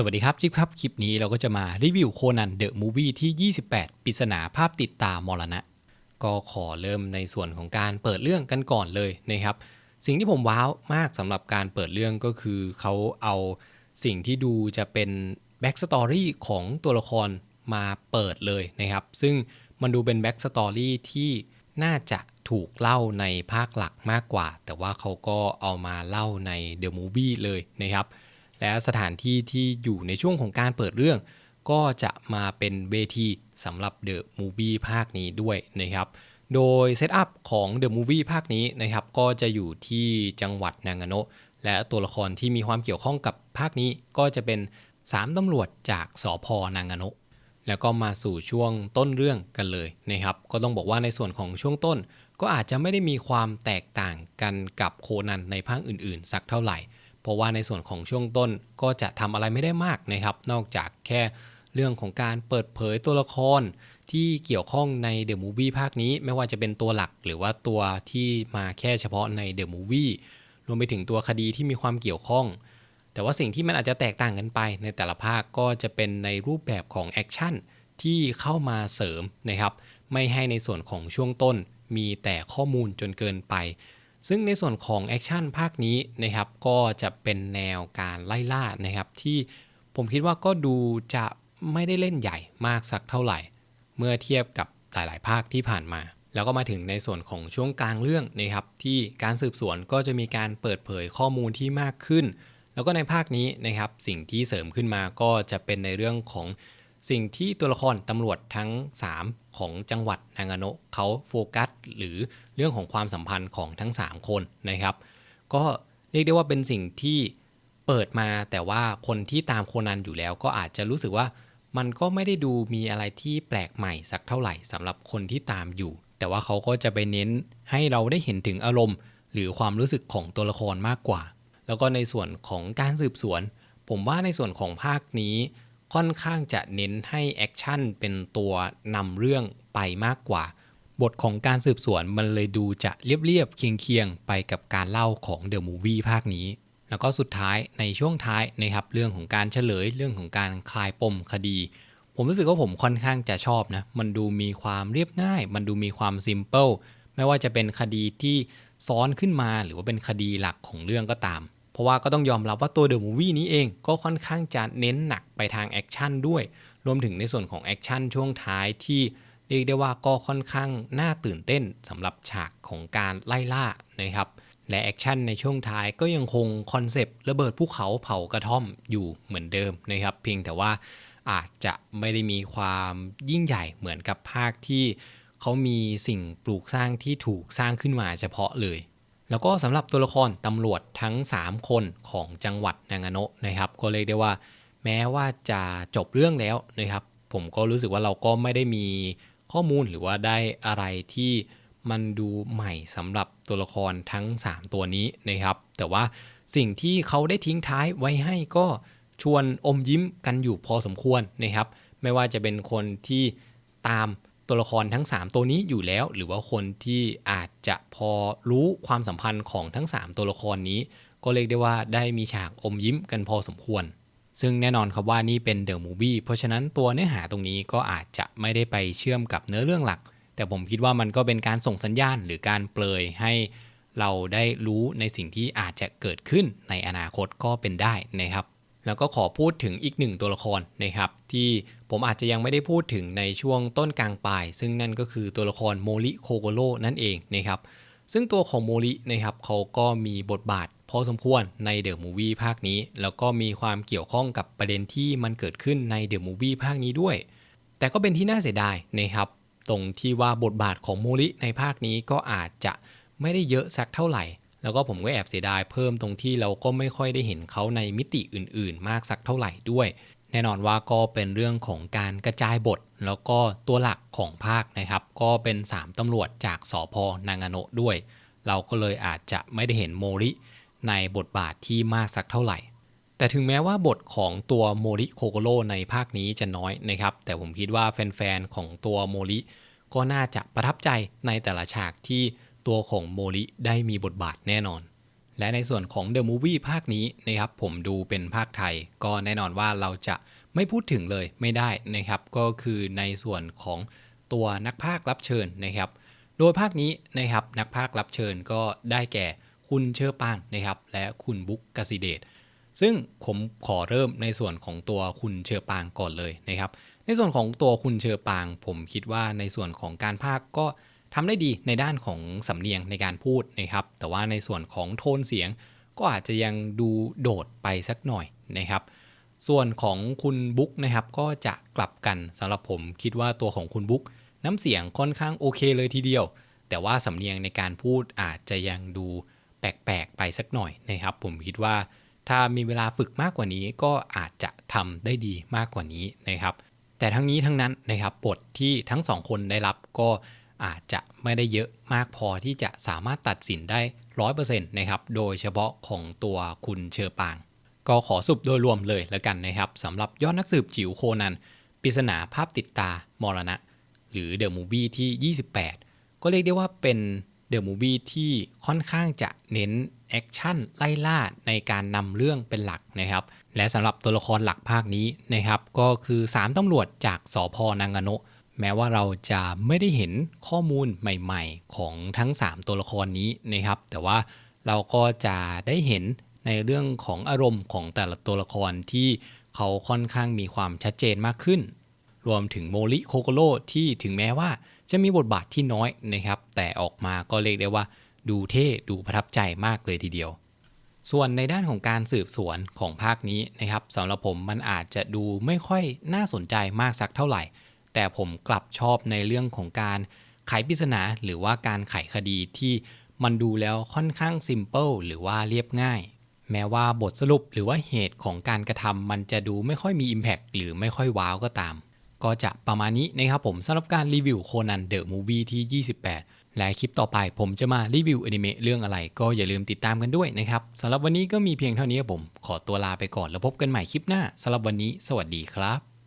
สวัสดีครับจิ๊บครับคลิปนี้เราก็จะมารีวิวโคนันเดอะมูวี่ที่ 28ปริศนาภาพติดตามรณะ ก็ขอเริ่มในส่วนของการเปิดเรื่องกันก่อนเลยนะครับ สิ่งที่ผมว้าวมากสำหรับการเปิดเรื่องก็คือเขาเอาสิ่งที่ดูจะเป็นแบ็กสตอรี่ของตัวละครมาเปิดเลยนะครับ ซึ่งมันดูเป็นแบ็กสตอรี่ที่น่าจะถูกเล่าในภาคหลักมากกว่า แต่ว่าเขาก็เอามาเล่าในเดอะมูวี่เลยนะครับ และสถานที่ที่อยู่ในช่วงของการเปิดเรื่อง ก็จะมาเป็นเวทีสำหรับ The Movie ภาคนี้ด้วยนะครับ โดยเซตอัพของ The Movie ภาคนี้นะครับก็จะอยู่ที่จังหวัดนางาโนะและตัวละครที่มีความเกี่ยวข้องกับภาคนี้ก็จะเป็น 3ตำรวจจากสอพนางาโนะแล้วก็มาสู่ช่วงต้นเรื่องกันเลยนะครับ ก็ต้องบอกว่าในส่วนของช่วงต้น ก็อาจจะไม่ได้มีความแตกต่างกันกับโคนันในภาคอื่นๆ สักเท่าไหร่ ราะว่าในส่วนของช่วงต้นก็จะทำอะไรไม่ได้มากนะครับ นอกจากแค่เรื่องของการเปิดเผยตัวละครที่เกี่ยวข้องในเดอะมูฟวี่ภาคนี้ ไม่ว่าจะเป็นตัวหลักหรือว่าตัวที่มาแค่เฉพาะในเดอะมูฟวี่รวมไปถึงตัวคดีที่มีความเกี่ยวข้อง แต่ว่าสิ่งที่มันอาจจะแตกต่างกันไป ในแต่ละภาคก็จะเป็นในรูปแบบของแอคชั่นที่เข้ามาเสริมนะครับ ไม่ให้ในส่วนของช่วงต้นมีแต่ข้อมูลจนเกินไป ซึ่งในส่วนของแอคชั่นภาคนี้นะครับก็จะเป็นแนวการไล่ล่านะครับที่ผมคิดว่าก็ดูจะไม่ได้เล่นใหญ่มากสักเท่าไหร่ เมื่อเทียบกับหลายๆ ภาคที่ผ่านมา แล้วก็มาถึงในส่วนของช่วงกลางเรื่องนะครับที่การสืบสวนก็จะมีการเปิดเผยข้อมูลที่มากขึ้น แล้วก็ในภาคนี้นะครับสิ่งที่เสริมขึ้นมาก็จะเป็นในเรื่องของ สิ่งที่ตัวละครตำรวจทั้ง 3 ของจังหวัดนางาโนะเขาโฟกัส หรือเรื่องของความสัมพันธ์ของทั้ง 3 คนนะครับ ก็เรียกได้ว่าเป็นสิ่งที่เปิดมาแต่ว่าคนที่ตามโคนันอยู่แล้วก็อาจจะรู้สึกว่ามันก็ไม่ได้ดูมีอะไรที่แปลกใหม่สักเท่าไหร่สำหรับคนที่ตามอยู่ แต่ว่าเขาก็จะไปเน้นให้เราได้เห็นถึงอารมณ์ หรือความรู้สึกของตัวละครมากกว่า แล้วก็ในส่วนของการสืบสวน ผมว่าในส่วนของภาคนี้ ค่อนข้างจะเน้นให้แอคชั่นเป็นตัวนำเรื่องไปมากกว่า บทของการสืบสวนมันเลยดูจะเรียบๆเคียงๆ ไปกับการเล่าของเดอะมูวี่ภาคนี้ แล้วก็สุดท้ายในช่วงท้ายนะครับเรื่องของการเฉลยเรื่องของการคลายปมคดี ผมรู้สึกว่าผมค่อนข้างจะชอบนะ มันดูมีความเรียบง่าย มันดูมีความซิมเ l ิลไม่ว่าจะเป็นคดีที่ซ้อนขึ้นมาหรือว่าเป็นคดีหลักของเรื่องก็ตาม ราะว่าก็ต้องยอมรับว่าตัวเดอะมูวี่นี้เองก็ค่อนข้างจะเน้นหนักไปทางแอคชั่นด้วย รวมถึงในส่วนของแอคชั่นช่วงท้ายที่เรียกได้ว่าก็ค่อนข้างน่าตื่นเต้นสำหรับฉากของการไล่ล่านะครับและแอคชั่นในช่วงท้ายก็ยังคงคอนเซปต์ระเบิดภูเขาเผากระท่อมอยู่เหมือนเดิมนะครับ เพียงแต่ว่าอาจจะไม่ได้มีความยิ่งใหญ่เหมือนกับภาคที่เขามีสิ่งปลูกสร้างที่ถูกสร้างขึ้นมาเฉพาะเลย แล้วก็สำหรับตัวละครตำรวจทั้ง 3 คนของจังหวัดนางาโนะนะครับก็เรียกได้ว่า แม้ว่าจะจบเรื่องแล้วนะครับ ผมก็รู้สึกว่าเราก็ไม่ได้มีข้อมูลหรือว่าได้อะไรที่มันดูใหม่สำหรับตัวละครทั้ง 3 ตัวนี้นะครับ แต่ว่าสิ่งที่เขาได้ทิ้งท้ายไว้ให้ก็ชวนอมยิ้มกันอยู่พอสมควรนะครับ ไม่ว่าจะเป็นคนที่ตาม ตัวละครทั้ง 3 ตัวนี้อยู่แล้ว หรือว่าคนที่อาจจะพอรู้ความสัมพันธ์ของทั้ง 3 ตัวละครนี้ ก็เรียกได้ว่าได้มีฉากอมยิ้มกันพอสมควร ซึ่งแน่นอนครับว่านี่เป็นเดอะมูฟี่เพราะฉะนั้นตัวเนื้อหาตรงนี้ก็อาจจะไม่ได้ไปเชื่อมกับเนื้อเรื่องหลัก แต่ผมคิดว่ามันก็เป็นการส่งสัญญาณหรือการเปลยให้เราได้รู้ในสิ่งที่อาจจะเกิดขึ้นในอนาคตก็เป็นได้นะครับ แล้วก็ขอพูดถึงอีกหนึ่งตัวละครนะครับที่ผมอาจจะยังไม่ได้พูดถึงในช่วงต้นกลางปลาย ซึ่งนั่นก็คือตัวละครโมริโคโกโร่นั่นเองนะครับซึ่งตัวของโมรินะครับเขาก็มีบทบาทพอสมควรในเดอะมูวี่ภาคนี้ แล้วก็มีความเกี่ยวข้องกับประเด็นที่มันเกิดขึ้นในเดอะมูวี่ภาคนี้ด้วย แต่ก็เป็นที่น่าเสียดายนะครับตรงที่ว่าบทบาทของโมริในภาคนี้ก็อาจจะไม่ได้เยอะสักเท่าไหร่ แล้วก็ผมก็แอบเสียดายเพิ่มตรงที่เราก็ไม่ค่อยได้เห็นเขาในมิติอื่นๆ มากสักเท่าไหร่ด้วย แน่นอนว่าก็เป็นเรื่องของการกระจายบท แล้วก็ตัวหลักของภาคนะครับ ก็เป็น 3ตำรวจจากสอพนางาโนะด้วย เราก็เลยอาจจะไม่ได้เห็นโมริในบทบาทที่มากสักเท่าไหร่ แต่ถึงแม้ว่าบทของตัวโมริโคโกโรในภาคนี้จะน้อยนะครับ แต่ผมคิดว่าแฟนๆของตัวโมริก็น่าจะประทับใจในแต่ละฉากที่ ตัวของโมริได้มีบทบาทแน่นอน และในส่วนของ The Movie ภาคนี้นะครับผมดูเป็นภาคไทย ก็แน่นอนว่าเราจะไม่พูดถึงเลยไม่ได้นะครับ ก็คือในส่วนของตัวนักพากย์รับเชิญนะครับ โดยภาคนี้นะครับนักพากย์รับเชิญก็ได้แก่คุณเชอปางนะครับและคุณบุ๊กกสิเดชซึ่งผมขอเริ่มในส่วนของตัวคุณเชอปางก่อนเลยนะครับ ในส่วนของตัวคุณเชอปาง ผมคิดว่าในส่วนของการพากก็ ทำได้ดีในด้านของสำเนียงในการพูดนะครับ แต่ว่าในส่วนของโทนเสียงก็อาจจะยังดูโดดไปสักหน่อยนะครับ ส่วนของคุณบุ๊กนะครับก็จะกลับกันสำหรับผมคิดว่าตัวของคุณบุ๊กน้ำเสียงค่อนข้างโอเคเลยทีเดียว แต่ว่าสำเนียงในการพูดอาจจะยังดูแปลกๆไปสักหน่อยนะครับ ผมคิดว่าถ้ามีเวลาฝึกมากกว่านี้ก็อาจจะทำได้ดีมากกว่านี้นะครับ แต่ทั้งนี้ทั้งนั้นนะครับบทที่ทั้งสองคนได้รับก็ อาจจะไม่ได้เยอะมากพอที่จะสามารถตัดสินได้ร้อยเปอร์เซ็นต์นะครับ โดยเฉพาะของตัวคุณเชอปาง ก็ขอสรุปโดยรวมเลยแล้วกันนะครับสำหรับยอดนักสืบจิ๋วโคนันปริศนาภาพติดตามรณะ หรือเดอะมูวี่ที่ 28 ก็เรียกได้ว่าเป็นเดอะมูวี่ที่ค่อนข้างจะเน้นแอคชั่นไล่ล่าในการนำเรื่องเป็นหลักนะครับ และสำหรับตัวละครหลักภาคนี้นะครับ ก็คือ 3ตำรวจจากสพนางาโนะ แม้ว่าเราจะไม่ได้เห็นข้อมูลใหม่ๆ ของทั้ง 3 ตัวละครนี้นะครับ แต่ว่าเราก็จะได้เห็นในเรื่องของอารมณ์ของแต่ละตัวละครที่เขาค่อนข้างมีความชัดเจนมากขึ้น รวมถึงโมริโคโกโร่ที่ถึงแม้ว่าจะมีบทบาทที่น้อยนะครับ แต่ออกมาก็เรียกได้ว่า ดูเท่ดูประทับใจมากเลยทีเดียว ส่วนในด้านของการสืบสวนของภาคนี้นะครับสำหรับผมมันอาจจะดูไม่ค่อยน่าสนใจมากสักเท่าไหร่ แต่ผมกลับชอบในเรื่องของการไขปริศนาหรือว่าการไขคดีที่มันดูแล้วค่อนข้างซิมเ l ิลหรือว่าเรียบง่าย แม้ว่าบทสรุปหรือว่าเหตุของการกระทำมันจะดูไม่ค่อยมี Impact หรือไม่ค่อยว้าวก็ตาม ก็จะประมาณนี้นะครับผมสำหรับการรีวิวโคนันเดอะมูวี่ที่ 28 และคลิปต่อไปผมจะมารีวิวอนิเมะเรื่องอะไร ก็อย่าลืมติดตามกันด้วยนะครับสำหรับวันนี้ก็มีเพียงเท่านี้ครับผม ขอตัวลาไปก่อนแล้วพบกันใหม่คลิปหน้าสำหรับวันนี้ สวัสดีครับ